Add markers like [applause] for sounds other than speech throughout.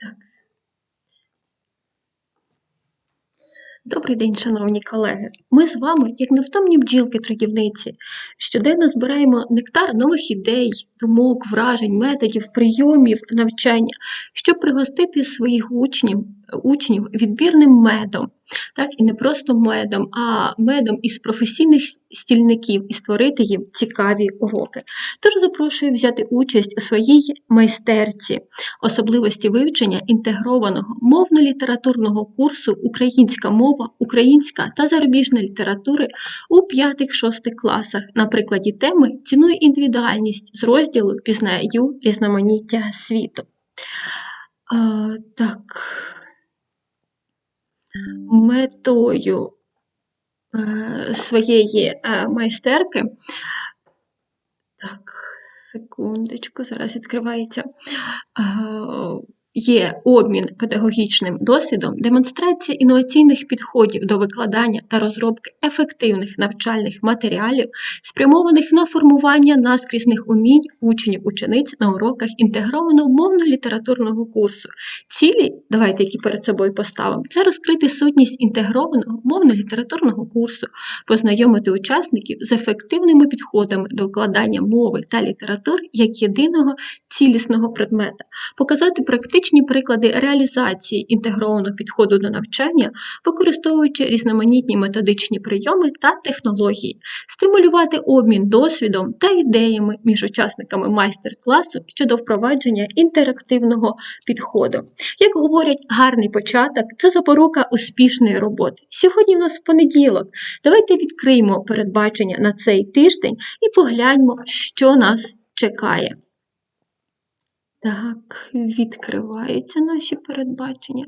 Так. Добрий день, шановні колеги. Ми з вами, як невтомні бджілки-трудівниці, щоденно збираємо нектар нових ідей, думок, вражень, методів, прийомів навчання, щоб пригостити своїх учнів, учнів відбірним медом. Так, і не просто медом, а медом із професійних стільників і створити їм цікаві уроки. Тож запрошую взяти участь у своїй майстерці особливості вивчення інтегрованого мовно-літературного курсу Українська мова, українська та зарубіжна літератури у 5-6 класах на прикладі теми Цінує індивідуальність з розділу Пізнаю різноманіття світу. А, так. Метою е, своєї е, майстерки. Так, секундочку, зараз відкривається. Є обмін педагогічним досвідом, демонстрація інноваційних підходів до викладання та розробки ефективних навчальних матеріалів, спрямованих на формування наскрізних умінь учнів учениць на уроках інтегрованого мовно-літературного курсу. Цілі, давайте які перед собою поставимо, це розкрити сутність інтегрованого мовно-літературного курсу, познайомити учасників з ефективними підходами до викладання мови та літератур як єдиного цілісного предмета, показати практичні приклади реалізації інтегрованого підходу до навчання, використовуючи різноманітні методичні прийоми та технології, стимулювати обмін досвідом та ідеями між учасниками майстер-класу щодо впровадження інтерактивного підходу. Як говорять, гарний початок це запорука успішної роботи. Сьогодні в нас понеділок. Давайте відкриємо передбачення на цей тиждень і погляньмо, що нас чекає. Так, відкриваються наші передбачення.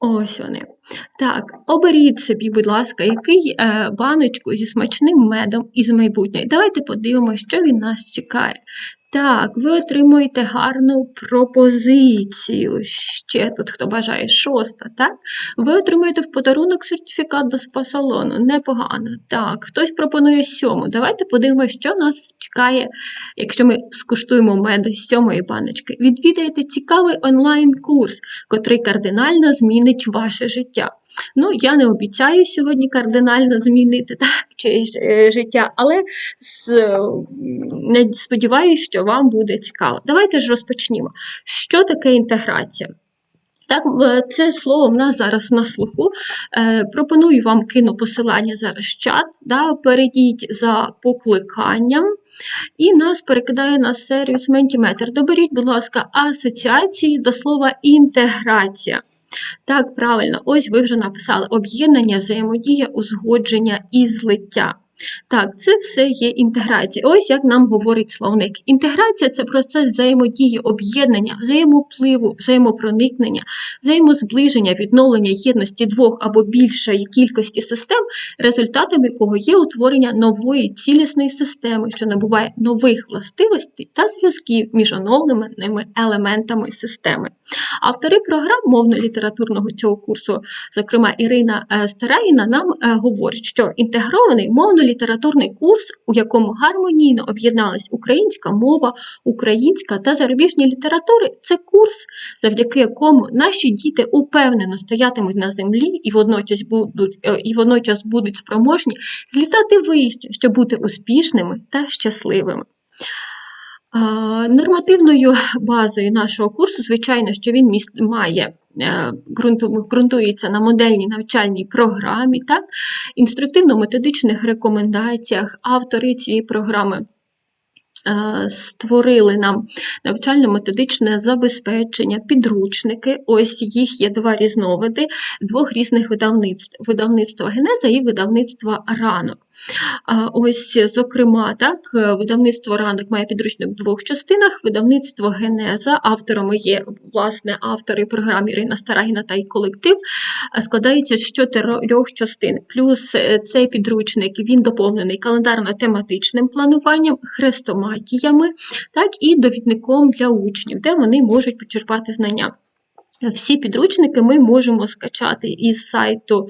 Ось вони. Так, оберіть собі, будь ласка, який е, баночку зі смачним медом із майбутнього. Давайте подивимося, що він нас чекає. Так, ви отримуєте гарну пропозицію. Ще тут, хто бажає, шоста, так? Ви отримуєте в подарунок сертифікат до спа-салону. Непогано. Так, хтось пропонує сьому. Давайте подивимося, що нас чекає, якщо ми скуштуємо мед з сьомої баночки. Відвідаєте цікавий онлайн-курс, котрий кардинально змінить ваше життя. Ну, я не обіцяю сьогодні кардинально змінити так, чиєсь е, життя, але е, не сподіваюся, що вам буде цікаво. Давайте ж розпочнімо. Що таке інтеграція? Так, е, це слово в нас зараз на слуху. Е, пропоную вам кину посилання зараз в чат. Да, перейдіть за покликанням і нас перекидає на сервіс Mentimeter. Доберіть, будь ласка, асоціації до слова інтеграція. Так, правильно, ось ви вже написали об'єднання, взаємодія, узгодження і злиття. Так, це все є інтеграція. Ось як нам говорить словник. Інтеграція це процес взаємодії, об'єднання, взаємопливу, взаємопроникнення, взаємозближення, відновлення єдності двох або більшої кількості систем, результатом якого є утворення нової цілісної системи, що набуває нових властивостей та зв'язків між оновленими елементами системи. Автори програм мовно-літературного цього курсу, зокрема Ірина е, Стараїна, нам е, говорять, що інтегрований мовно-літературний курс, у якому гармонійно об'єдналась українська мова, українська та зарубіжні літератури, це курс, завдяки якому наші діти упевнено стоятимуть на землі і водночас будуть, е, і водночас будуть спроможні злітати вище, щоб бути успішними та щасливими. Нормативною базою нашого курсу, звичайно, що він має е, ґрунтується на модельній навчальній програмі, так, інструктивно-методичних рекомендаціях. Автори цієї програми е, створили нам навчально-методичне забезпечення, підручники. Ось їх є два різновиди двох різних видавництв: видавництва Генеза і видавництва Ранок. Ось, зокрема, так, е, видавництво ранок має підручник в двох частинах. Видавництво Генеза, авторами є власне автори програм Ірина Старагіна та й колектив, е, складається з чотирьох частин. Плюс е, цей підручник він доповнений календарно-тематичним плануванням, хрестоматіями, так і довідником для учнів, де вони можуть почерпати знання. Всі підручники ми можемо скачати із сайту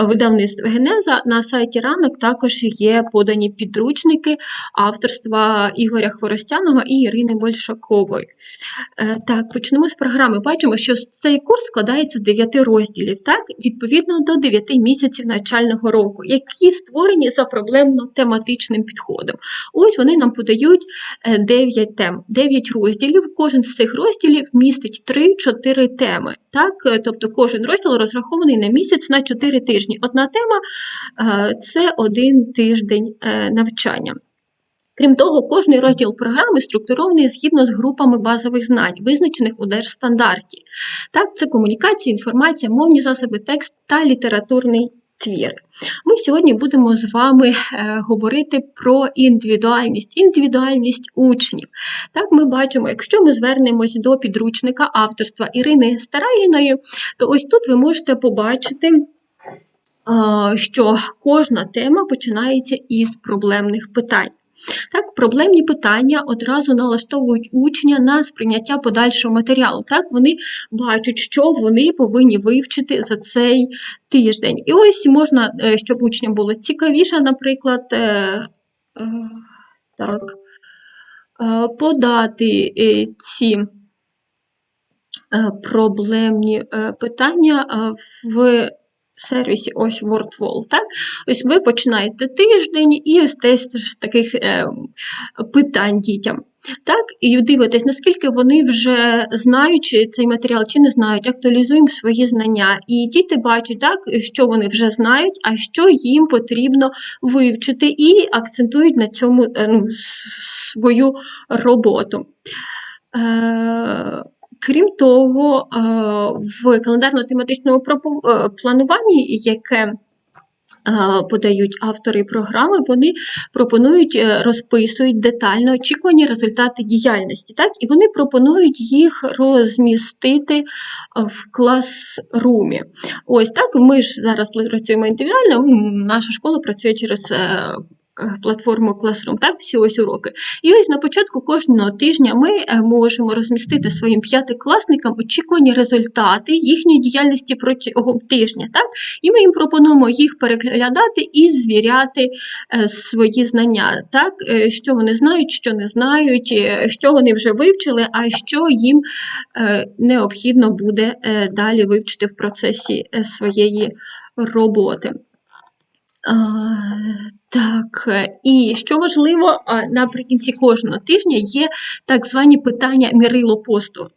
е, видавництва Генеза. На сайті ранок також є подані підручники авторства Ігоря Хворостяного і Ірини Большакової. Е, Так, почнемо з програми. Бачимо, що цей курс складається з 9 розділів, так, відповідно до 9 місяців навчального року, які створені за проблемно-тематичним підходом. Ось вони нам подають 9 тем, 9 розділів. Кожен з цих розділів містить 3-4 теми. Так? Е, Тобто кожен розділ розрахований на місяць на 4 тижні. Одна тема е, це один тиждень е, навчання. Крім того, кожний розділ програми структурований згідно з групами базових знань, визначених у держстандарті. Так, це комунікація, інформація, мовні засоби, текст та літературний твір. Ми сьогодні будемо з вами е, говорити про індивідуальність, індивідуальність учнів. Так, ми бачимо, якщо ми звернемось до підручника авторства Ірини Стараїної, то ось тут ви можете побачити. Що кожна тема починається із проблемних питань. Так, проблемні питання одразу налаштовують учня на сприйняття подальшого матеріалу. Так, вони бачать, що вони повинні вивчити за цей тиждень. І ось можна, е, щоб учням було цікавіше, наприклад, е, е, так, подати ці проблемні питання в сервісі ось WordWall. Так? Ось ви починаєте тиждень і ось з таких е, питань дітям. Так, і дивитесь, наскільки вони вже знають цей матеріал, чи не знають, актуалізуємо свої знання. І діти бачать, так, що вони вже знають, а що їм потрібно вивчити, і акцентують на цьому е, ну, свою роботу. Е, Крім того, е, в календарно-тематичному е, плануванні, яке е, подають автори програми, вони пропонують, розписують детально очікувані результати діяльності, так? і вони пропонують їх розмістити в класрумі. Ось так, ми ж зараз працюємо індивідуально, наша школа працює через платформу Classroom, так, всі ось уроки. І ось на початку кожного тижня ми е, можемо розмістити своїм п'ятикласникам очікувані результати їхньої діяльності протягом тижня. Так? І ми їм пропонуємо їх переглядати і звіряти е, свої знання, так? е, що вони знають, що не знають, е, що вони вже вивчили, а що їм е, необхідно буде е, далі вивчити в процесі е, своєї роботи. Так, е, і що важливо, наприкінці кожного тижня є так звані питання мірило поступу.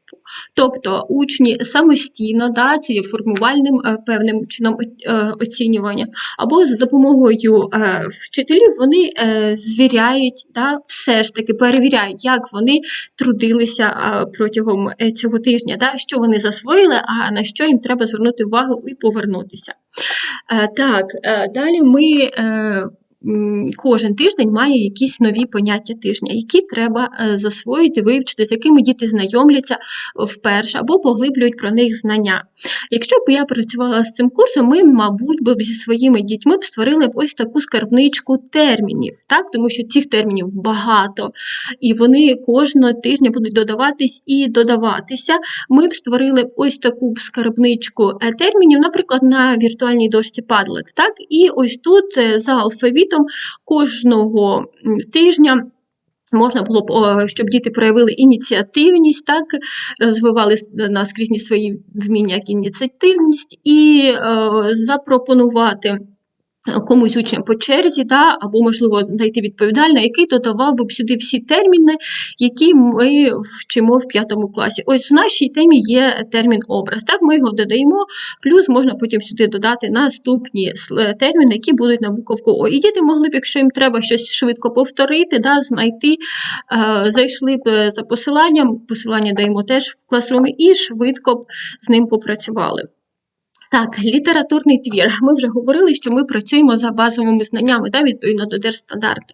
Тобто учні самостійно, да, це є формувальним е, певним чином е, оцінювання, або за допомогою е, вчителів вони е, звіряють, да, все ж таки перевіряють, як вони трудилися протягом е, цього тижня, да, що вони засвоїли, а на що їм треба звернути увагу і повернутися. Е, Так, е, далі ми е, кожен тиждень має якісь нові поняття тижня, які треба е, засвоїти, вивчити, з якими діти знайомляться вперше або поглиблюють про них знання. Якщо б я працювала з цим курсом, ми, мабуть, би зі своїми дітьми б створили б ось таку скарбничку термінів, так? тому що цих термінів багато, і вони кожного тижня будуть додаватись і додаватися. Ми б створили б ось таку скарбничку е, термінів, наприклад, на віртуальній дошці Padlet. Так? І ось тут е, за алфавітом кожного тижня. Можна було б, щоб діти проявили ініціативність, так, розвивали наскрізні свої вміння як ініціативність і е, запропонувати комусь учням по черзі, да, або, можливо, знайти відповідального, який додавав би сюди всі терміни, які ми вчимо в п'ятому класі. Ось в нашій темі є термін образ. Так, ми його додаємо, плюс можна потім сюди додати наступні терміни, які будуть на буковку О. І діти могли б, якщо їм треба щось швидко повторити, да, знайти, е, зайшли б е, за посиланням, посилання даємо теж в класрумі, і швидко б з ним попрацювали. Так, літературний твір. Ми вже говорили, що ми працюємо за базовими знаннями, да, відповідно до держстандарту.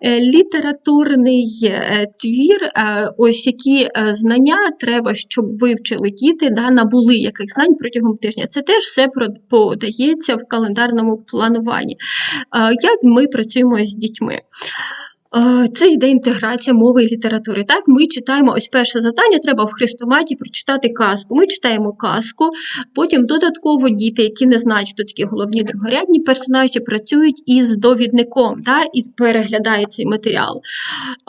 Е, Літературний е, твір, е, ось які знання треба, щоб вивчили діти, да, набули яких знань протягом тижня. Це теж все подається в календарному плануванні. Як ми працюємо з дітьми? Е, Це йде інтеграція мови і літератури. Так, ми читаємо ось перше завдання, треба в хрестоматі прочитати казку. Ми читаємо казку, потім додатково діти, які не знають, хто такі головні другорядні персонажі, працюють із довідником да, і переглядають цей матеріал,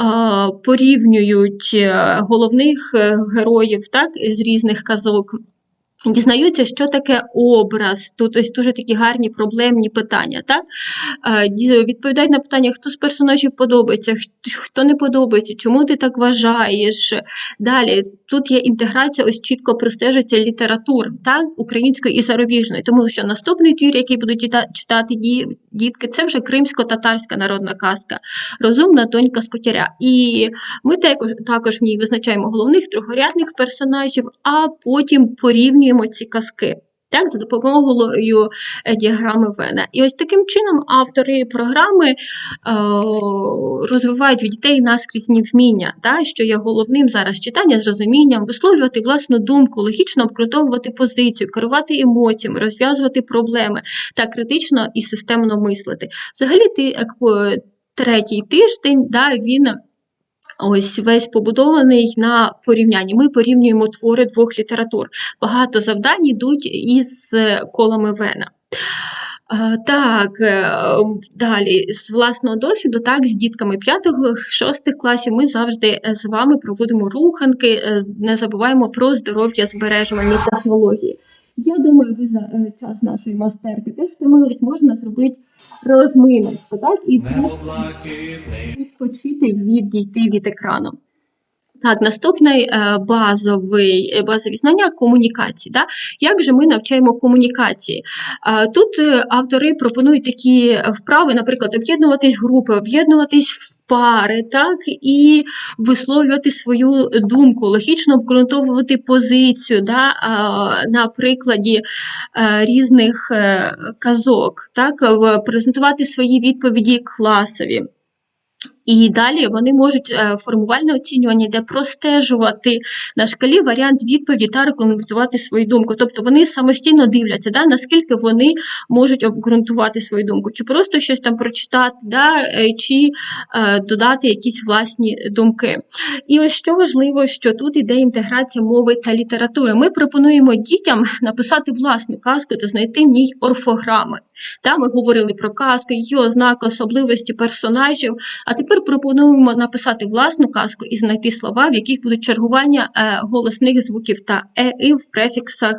Е, порівнюють е, головних героїв так, з різних казок. Дізнаються, що таке образ. Тут ось дуже такі гарні проблемні питання. Так? Е, Відповідають на питання, хто з персонажів подобається, хто не подобається, чому ти так вважаєш. Далі тут є інтеграція, ось чітко простежиться літератур, так? української і зарубіжної, тому що наступний твір, який будуть читати дітки, це вже кримсько-татарська народна казка, розумна донька Скотяря. І ми також, також в ній визначаємо головних другорядних персонажів, а потім порівнюємо ці казки. Так, за допомогою е, діаграми Вена. І ось таким чином автори програми е, розвивають в дітей наскрізні вміння, та, що є головним зараз читання з розумінням, висловлювати власну думку, логічно обґрунтовувати позицію, керувати емоціями, розв'язувати проблеми та критично і системно мислити. Взагалі, ти як е, третій тиждень, да, він ось весь побудований на порівнянні. Ми порівнюємо твори двох літератур. Багато завдань йдуть із е, колами Вена. Е, Так, е, далі з власного досвіду, так, з дітками 5-6 класів ми завжди з вами проводимо руханки, не забуваємо про здоров'я збережування технології. Я думаю, ви за е, час нашої мастерки теж втомились, можна зробити розминочку, так, і відпочити, відійти від екрану. Так, наступний е, базовий, е, базові знання комунікації. Да? Як же ми навчаємо комунікації? Е, Тут автори пропонують такі вправи, наприклад, об'єднуватись в групи, об'єднуватись в пари, так, і висловлювати свою думку, логічно обґрунтовувати позицію да, на прикладі різних казок, так, презентувати свої відповіді класові. І далі вони можуть е, формувальне оцінювання, де простежувати на шкалі варіант відповіді та рекомендувати свою думку. Тобто вони самостійно дивляться, да, наскільки вони можуть обґрунтувати свою думку, чи просто щось там прочитати, да, е, чи е, додати якісь власні думки. І ось що важливо, що тут іде інтеграція мови та літератури. Ми пропонуємо дітям написати власну казку та знайти в ній орфограми. Да, ми говорили про казку, її ознаки, особливості персонажів. А тепер пропонуємо написати власну казку і знайти слова, в яких будуть чергування е, голосних звуків та е, і в префіксах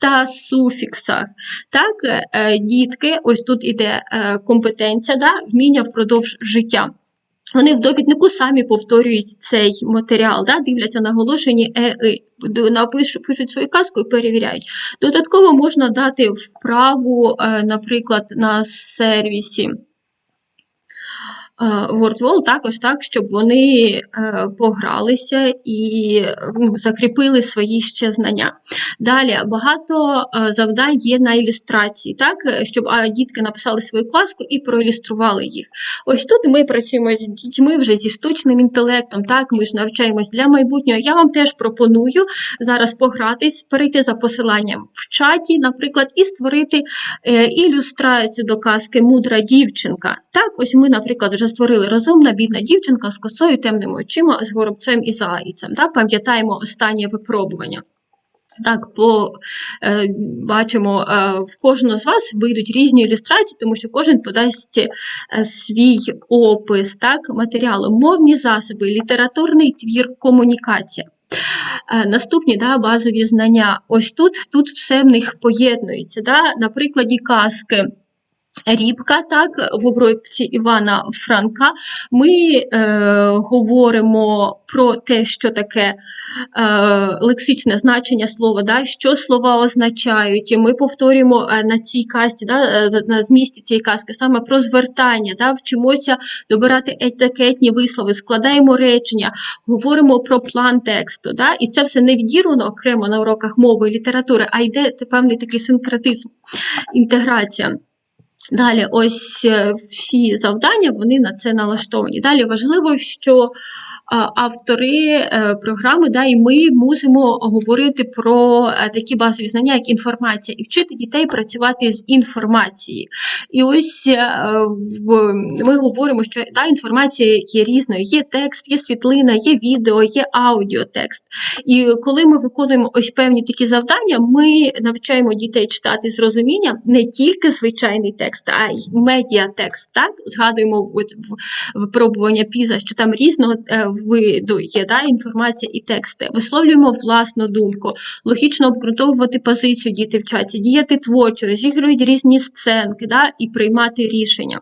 та суфіксах. Так, е, е, дітки, ось тут іде компетенція, да, вміння впродовж життя. Вони в довіднику самі повторюють цей матеріал, да, дивляться наголошені е, і, пишуть свою казку і перевіряють. Додатково можна дати вправу, наприклад, на сервісі WordWall також так, щоб вони е, погралися і ну, закріпили свої ще знання. Далі багато е, завдань є на ілюстрації, так, е, щоб дітки написали свою казку і проілюстрували їх. Ось тут ми працюємо з дітьми вже зі штучним інтелектом, так, ми ж навчаємось для майбутнього. Я вам теж пропоную зараз погратись, перейти за посиланням в чаті, наприклад, і створити е, ілюстрацію до казки Мудра дівчинка. Так, ось ми, наприклад, вже створили розумна бідна дівчинка з косою, темними очима, з горобцем і зайцем. Так, пам'ятаємо останнє випробування. Так, по, е, бачимо, е, в кожного з вас вийдуть різні ілюстрації, тому що кожен подасть е, свій опис так, матеріалу, мовні засоби, літературний твір, комунікація. Е, Наступні да, базові знання. Ось тут, тут все в них поєднується. Да? На прикладі казки. Рібка, так, в обробці Івана Франка, ми е, говоримо про те, що таке е, лексичне значення слова, да, що слова означають. І ми повторюємо е, на цій казці, да, е, на змісті цієї казки саме про звертання, да, вчимося добирати етикетні вислови, складаємо речення, говоримо про план тексту. Да, і це все не відірвано окремо на уроках мови і літератури, а йде певний такий синкретизм, інтеграція. Далі, ось е, всі завдання вони на це налаштовані. Далі важливо, що автори е, програми, да, і ми мусимо говорити про е, такі базові знання, як інформація, і вчити дітей працювати з інформацією. І ось е, ми говоримо, що да, інформація є різною. Є текст, є світлина, є відео, є аудіотекст. І коли ми виконуємо ось певні такі завдання, ми навчаємо дітей читати з розумінням не тільки звичайний текст, а й медіатекст. Так згадуємо от випробування піза, що там різного виду є да, інформація і тексти. Висловлюємо власну думку, логічно обґрунтовувати позицію діти вчаться, діяти творчо, розігрують різні сценки да, і приймати рішення.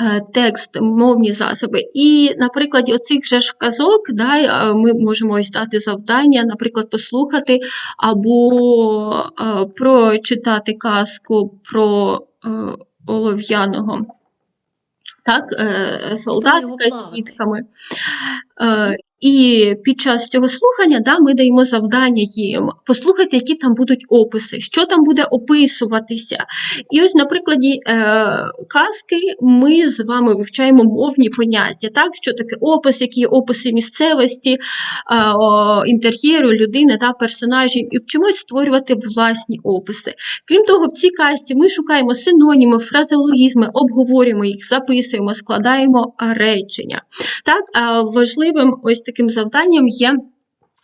Е, Текст, мовні засоби. І на прикладі оцих же ж казок да, е, ми можемо ось дати завдання, наприклад, послухати або е, прочитати казку про олов'яного так, солдатка солдатика з дітками. Е, І під час цього слухання да, ми даємо завдання їм послухати, які там будуть описи, що там буде описуватися. І ось на прикладі е, казки ми з вами вивчаємо мовні поняття, так, що таке опис, які описи місцевості, е, о, інтер'єру, людини та персонажів, і вчимось створювати власні описи. Крім того, в цій казці ми шукаємо синоніми, фразеологізми, обговорюємо їх, записуємо, складаємо е, речення. Так, а важливим ось таким завданням є.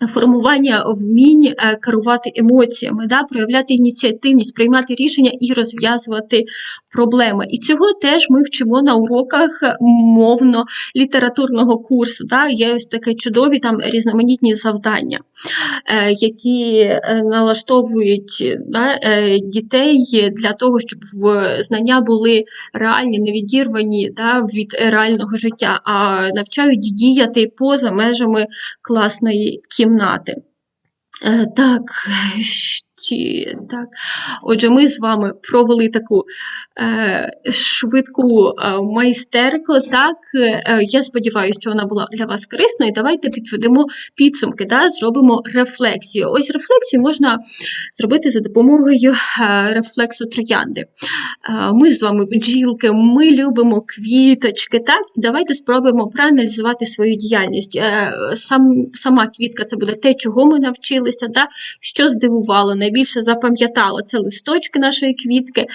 Формування вмінь е, керувати емоціями, да, проявляти ініціативність, приймати рішення і розв'язувати проблеми. І цього теж ми вчимо на уроках мовно-літературного курсу. Да. Є ось таке чудові там різноманітні завдання, е, які е, налаштовують да, дітей для того, щоб знання були реальні, не відірвані да, від реального життя, а навчають діяти поза межами класної кімнати. Е, Так, ще, так. Отже, ми з вами провели таку е, швидку е, майстерку. Так, е, я сподіваюся, що вона була для вас корисною. Давайте підведемо підсумки, да, зробимо рефлексію. Ось рефлексію можна зробити за допомогою е, рефлексу троянди. Е, Ми з вами бджілки, ми любимо квіточки. Так, давайте спробуємо проаналізувати свою діяльність. Е, Сам, сама квітка це буде те, чого ми навчилися, да? що здивувало, найбільше запам'ятало. Це листочки нашої квітки, е,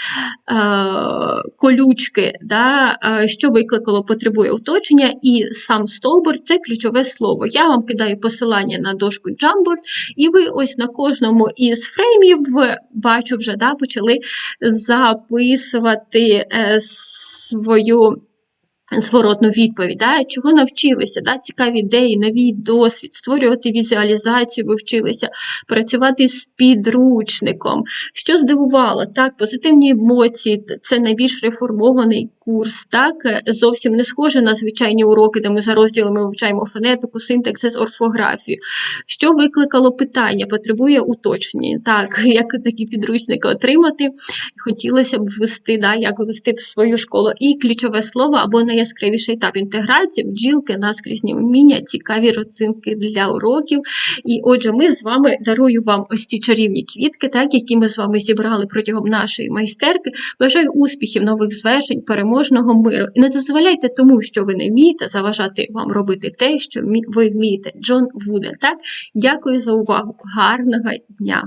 колючки, да? е, що викликало, потребує уточнення, і сам стовбур це ключове слово. Я вам кидаю посилання на дошку Jamboard, і ви ось на кожному із фреймів бачу вже да, почали записувати е, свою зворотну відповідь, да, чого навчилися, да, цікаві ідеї, новий досвід, створювати візуалізацію, ви вчилися, працювати з підручником. Що здивувало, так, позитивні емоції, це найбільш реформований курс, так, зовсім не схоже на звичайні уроки, де ми за розділами вивчаємо фонетику, синтаксис, орфографію. Що викликало питання, потребує уточнення, так, [laughs] як такі підручники отримати, хотілося б ввести, да, як ввести в свою школу. І ключове слово або найяскравіший етап інтеграції, бджілки, наскрізні вміння, цікаві родзинки для уроків. І отже, ми з вами дарую вам ось ці чарівні квітки, так, які ми з вами зібрали протягом нашої майстерки. Бажаю успіхів, нових звершень, переможного миру. І не дозволяйте тому, що ви не вмієте, заважати вам робити те, що ви вмієте. Джон Вуден. Так, дякую за увагу. Гарного дня!